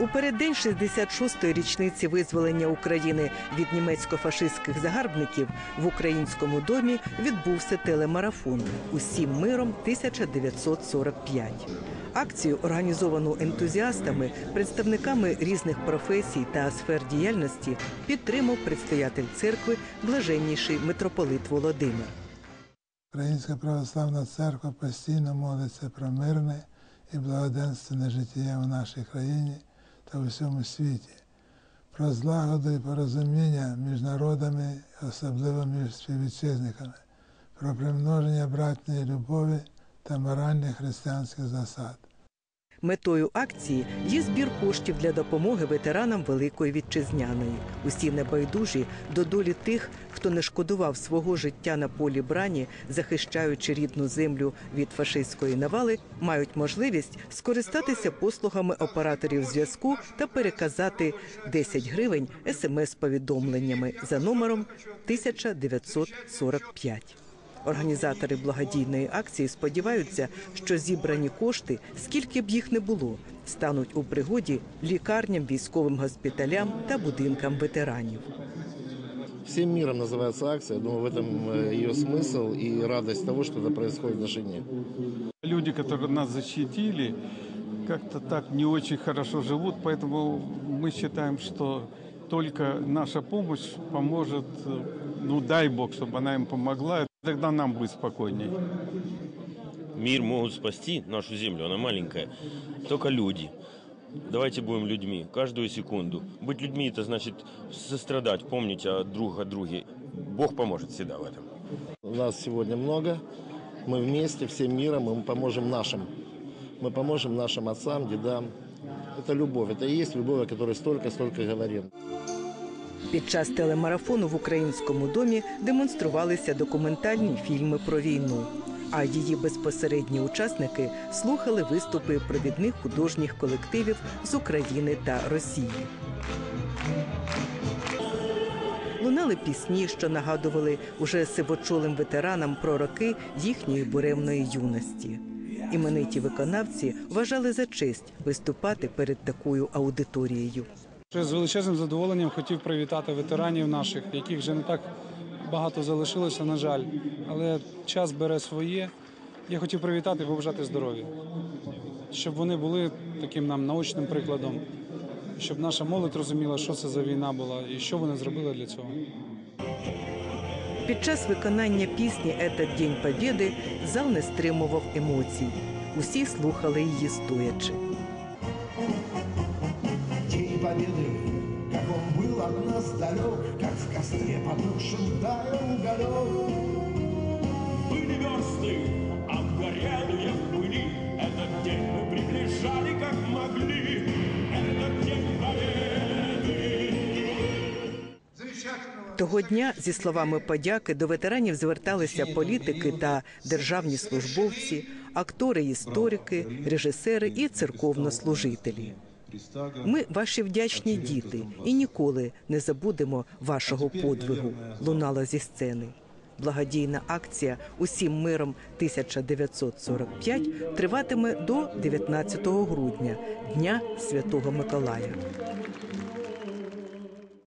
У переддень 66-ї річниці визволення України від німецько-фашистських загарбників в українському домі відбувся телемарафон Усім миром 1945. Акцію, організовану ентузіастами, представниками різних професій та сфер діяльності, підтримав предстоятель церкви блаженніший митрополит Володимир. Українська православна церква постійно молиться про мирне і благоденственне життя в нашій країні та в усьому світі, про злагоду і порозуміння між народами, особливо між співвітчизниками, про примноження братньої любові та моральних християнських засад. Метою акції є збір коштів для допомоги ветеранам Великої Вітчизняної. Усі небайдужі до долі тих, хто не шкодував свого життя на полі брані, захищаючи рідну землю від фашистської навали, мають можливість скористатися послугами операторів зв'язку та переказати 10 гривень смс-повідомленнями за номером 1945. Організатори благодійної акції сподіваються, що зібрані кошти, скільки б їх не було, стануть у пригоді лікарням, військовим госпіталям та будинкам ветеранів. Всем миром называется акция. Я думаю, в этом э, ее смысл и радость того, что это происходит в наши дни. Люди, которые нас защитили, как-то так не очень хорошо живут, поэтому мы считаем, что только наша помощь поможет, э, ну дай Бог, чтобы она им помогла, Тогда нам будет спокойней. Мир могут спасти, нашу землю, она маленькая, только люди. Давайте будем людьми, каждую секунду. Быть людьми – это значит сострадать, помнить о друг о друге. Бог поможет всегда в этом. Нас сегодня много. Мы вместе, всем миром, и мы поможем нашим. Мы поможем нашим отцам, дедам. Это любовь. Это и есть любовь, о которой столько-столько говорим. Під час телемарафону в українському домі демонструвалися документальні фільми про війну. А її безпосередні учасники слухали виступи провідних художніх колективів з України та Росії. Лунали пісні, що нагадували уже сивочолим ветеранам про роки їхньої буремної юності. Імениті виконавці вважали за честь виступати перед такою аудиторією. З величезним задоволенням хотів привітати ветеранів наших, яких вже не так багато залишилося, на жаль. Але час бере своє. Я хотів привітати і побажати здоров'я, щоб вони були таким нам наочним прикладом, щоб наша молодь розуміла, що це за війна була і що вони зробили для цього. Під час виконання пісні «Этот день Побєди» зал не стримував емоцій. Усі слухали її стоячи День Победы, как он был от нас далек, как в костре потухшем таял уголек. Были версты, обгорелые в пыли. Этот день мы приближали, как могли. Этот день победы. Того дня, зі словами подяки, до ветеранів зверталися політики та державні службовці, актори, історики, режисери і церковнослужителі. Ми ваші вдячні діти і ніколи не забудемо вашого подвигу. Лунала зі сцени. Благодійна акція Усім миром 1945 триватиме до 19 грудня, Дня Святого Миколая.